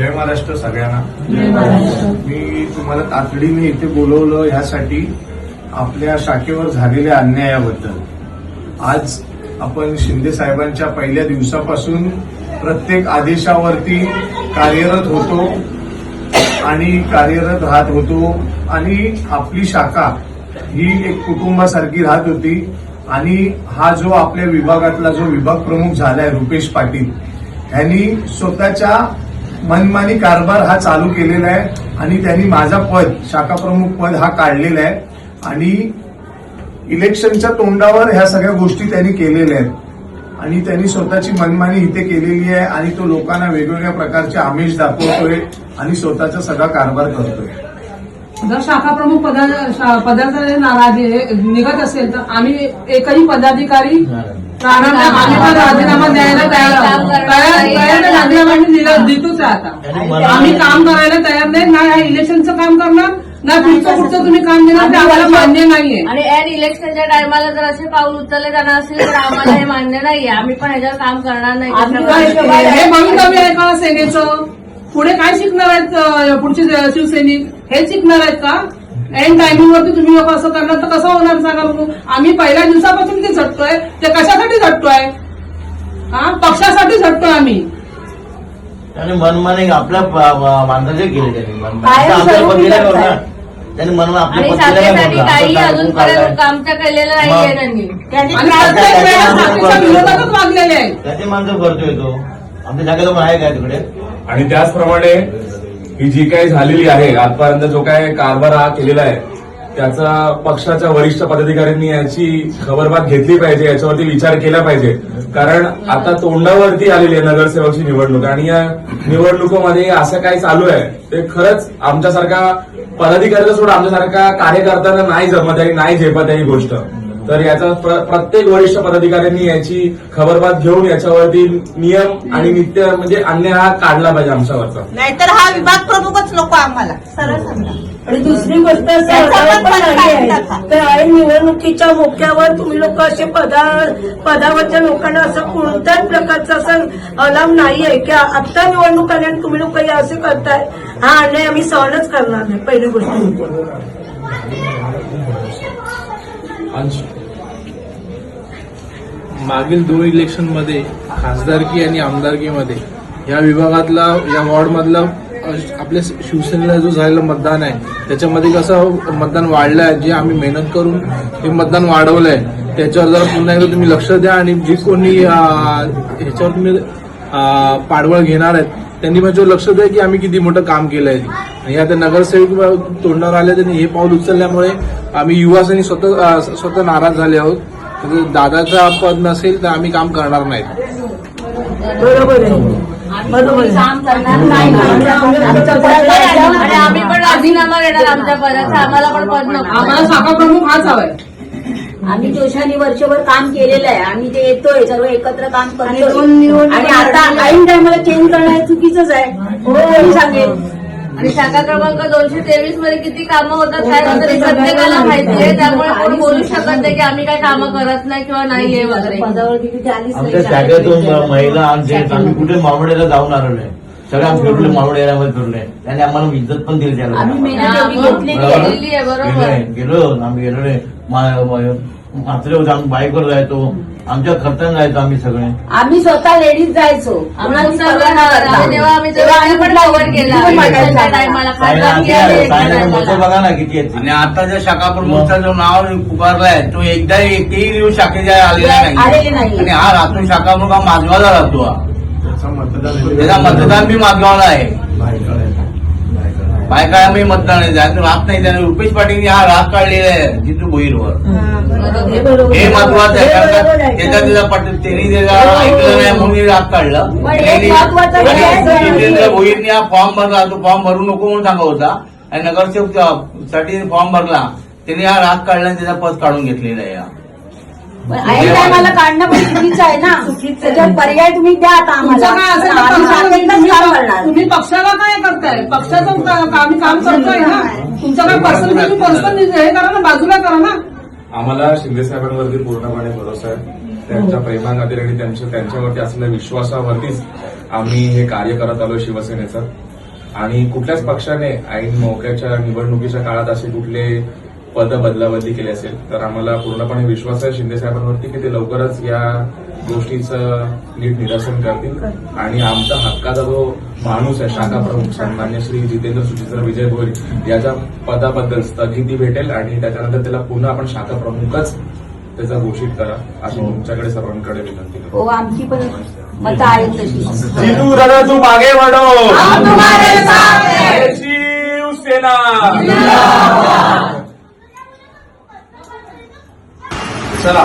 जय महाराष्ट्र सगळ्यांना. मी तुम्हाला तातडीने इथे बोलवलं ह्यासाठी आपल्या शाखेवर झालेल्या अन्यायाबद्दल. आज आपण शिंदे साहेबांच्या पहिल्या दिवसापासून प्रत्येक आदेशावरती कार्यरत होतो आणि कार्यरत राहत होतो आणि आपली शाखा ही एक कुटुंबासारखी राहत होती आणि हा जो आपल्या विभागातला जो विभाग प्रमुख झालाय रुपेश पाटील ह्यांनी स्वतःच्या मनमानी कारभार हा चालू केलेला आहे आणि त्यांनी माझा पद शाखा प्रमुख पद हा काढलेला आहे. आणि इलेक्शनच्या तोंडावर ह्या सगळ्या गोष्टी त्यांनी केलेल्या आहेत. आणि त्यांनी स्वतःची मनमानी इथे केलेली आहे आणि तो लोकांना वेगवेगळ्या प्रकारचे आमिष दाखवतोय आणि स्वतःचा सगळा कारभार करतोय. जर शाखा प्रमुख पदा शा- पदाचा नाराजी निघत असेल तर आम्ही एकही पदाधिकारी नाही. आम्ही पण राजीनामा द्यायला तयार आहोत. तयार तयार नाही, राजीनामा देतोच आता. आम्ही काम करायला तयार नाही. ना ह्या इलेक्शनचं काम करणार ना पुढचं पुढचं तुम्ही काम देणार ते आम्हाला मान्य नाहीये. आणि एन इलेक्शनच्या टायमाला जर असे पाऊल उचलले जाणार असेल तर आम्हाला हे मान्य नाहीये. आम्ही पण ह्याच्यावर काम करणार नाही. हे हे भवितव्य आहे का सेनेचं. पुढे काय शिकणार आहेत पुढचे शिवसैनिक? हे शिकणार आहेत का? एन टायमिंग वरती तुम्ही लोक असं करणार तर कसं होणार सांगा बघू. आम्ही पहिल्या दिवसापासून ते झटतोय. ते कशासाठी झटतोय? हा? पक्षासाठी झटतोय आम्ही. त्याने मनमाने आपल्या माणसाचे केले त्यांनी. त्यांनी मनमान आपल्या आणि पत्नीला. त्यांनी. आणि माणसं करतोय तो. आमच्या जागेला पण आहे काय तिकडे? आणि त्याचप्रमाणे ही जी काही झालेली आहे आजपर्यंत जो काय कारभार हा केलेला आहे त्याचा पक्षाच्या वरिष्ठ पदाधिकाऱ्यांनी याची खबरबात घेतली पाहिजे याच्यावरती विचार केला पाहिजे. कारण आता तोंडावरती आलेली आहे नगरसेवकची निवडणूक आणि या निवडणुकीमध्ये असं काय चालू आहे ते खरंच आमच्यासारखा पदाधिकाऱ्याचा सोड आमच्यासारखा कार्यकर्त्यांना नाही जमत आहे नाही झेपत आहे ही गोष्ट. तर याचा प्र- प्रत्येक वरिष्ठ पदाधिकाऱ्यांनी याची खबरबात घेऊन याच्यावरती नियम आणि नित्य म्हणजे अन्याय हा काढला पाहिजे आमच्यावरचा. नाहीतर हा विभाग प्रमुखच नको आम्हाला. सरळ सांगा आणि दुसरी गोष्ट असं पण आहे. तर निवडणुकीच्या मोक्यावर तुम्ही लोक असे पदा पदावरच्या लोकांना असं कोणत्याच प्रकारचं असं अलाव नाहीये की आत्ता निवडणूक आली आणि तुम्ही लोक हे असे करताय. हा अन्याय आम्ही सहनच करणार नाही पहिली गोष्ट. मागील दोन इलेक्शनमध्ये खासदारकी आणि आमदारकीमध्ये या विभागातला या वॉर्डमधला आपल्या शिवसेनेला जो झालेलं मतदान आहे त्याच्यामध्ये कसं मतदान वाढलं आहे जे आम्ही मेहनत करून हे मतदान वाढवलं आहे त्याच्यावर जरा पुन्हा एकदा तुम्ही लक्ष द्या आणि जे कोणी ह्याच्यावर तुम्ही पाडवळ घेणार आहेत त्यांनी माझ्यावर लक्ष द्या की आम्ही किती मोठं काम केलं आहे आणि आता नगरसेवक तोडणार आले त्यांनी हे पाऊल उचलल्यामुळे आम्ही युवासेनी स्वतः स्वतः नाराज झाले आहोत. दादाचा पद नसेल तर आम्ही काम करणार नाहीत. बरोबर आहे. बरोबर आहे. काम करणार नाही. आणि आम्ही पण राजीनामा देणार आमच्या पदाचा. आम्हाला पण पद नको. आम्हाला शाखा प्रमुख हाच हवाय. आम्ही जोशाने वर्षभर काम केलेलं आहे. आम्ही ते येतोय सर्व एकत्र काम करतोय. निवडणुका आणि आता ऐन टायमाला चेंज करणं हे चुकीचंच आहे. हो. मी सांगेन आणि शाखा क्रमांक दोनशे तेवीसमध्ये किती कामं होतात काय होतं ते प्रत्येकाला माहिती आहे. त्यामुळे कोण बोलू शकत नाही की आम्ही काय कामं करत नाही किंवा नाहीये वगैरे. आमच्या शाखेतून महिला जेंट्स आम्ही कुठे मावळेला जाऊन आलो नाही. सगळे आम्ही फिरले मावळे एरियामध्ये फिरले त्याने आम्हाला इज्जत पण दिली त्याला. हा, गेलो आम्ही गेलो नाही. मा- मा- म्हातारे होते आम्ही बाईकवर जायचो. आमच्या खर्चाने जायचो आम्ही सगळे. आम्ही स्वतः लेडीज जायचो. आम्हाला तेव्हा आम्ही तेव्हा आम्ही पण कव्हर केला किती. टायमाला सायना आमची आहे, बघा ना किती आहेत. आणि आता ज्या शाखा प्रमुखचा जो नाव पुकारलाय तो एकदा एकही दिवस शाखेच्या आलेला आलेले नाही नाही. आणि हा राहतो शाखा प्रमुख हा माझगावला राहतो हा? त्याचा मतदान बी भायखळा आहे. बायका मी मतदान त्यात राहत नाही त्याने रुपेश पाटील हा राग काढलेला आहे जितू भोईरवर. हे हे महत्वाचं आहे हे कारण तिला पाटील त्यांनी त्याला ऐकलं नाही म्हणून हे राग काढलं. हे आणि जितेंद्र भोईरने हा फॉर्म भरला तो फॉर्म भरू नको म्हणून सांगत होता. आणि नगरसेवकसाठी फॉर्म भरला. त्यांनी हा राग काढला आणि त्याचा पद काढून घेतलेला आहे. हा. ऐन टायमाला काढणं पण चुकीचं आहे ना. त्याच्यावर पर्याय तुम्ही द्या आता तुमचं आम्हाला काय असेल तर आम्ही पक्षाला शाखेतच तुम्ही- काम करणार. तुम्ही पक्षाला काय करताय? पक्षाचं का- आम्ही काम करतोय ना? तुमचं काय पर्सनल तुम्ही पर्सनल हे करा ना बाजूला करा ना. आम्हाला शिंदे साहेबांवरती पूर्णपणे भरोसा आहे. त्यांच्या प्रेमाखातीर आणि त्यांच्या त्यांच्यावरती असलेल्या विश्वासावरतीच आम्ही हे कार्य करत आलो शिवसेनेचं. आणि कुठल्याच पक्षाने ऐन मोक्याच्या निवडणुकीच्या काळात असे कुठले पद बदलाबदली केली असेल तर आम्हाला पूर्णपणे विश्वास आहे शिंदे साहेबांवरती की ते लवकरच या गोष्टीचं नीट निरसन करतील. आणि आमचा हक्काचा जो माणूस आहे शाखा प्रमुख सन्मान्य श्री जितेंद्र सुचित्र विजय भोईर याच्या पदाबद्दल स्थगिती भेटेल आणि त्याच्यानंतर त्याला पुन्हा आपण शाखा प्रमुखच त्याचा घोषित करा अशी तुमच्याकडे सर्वांकडे विनंती करतो. हो आमची पण मतं तू मागे हैं. जय शिवसेना. चला.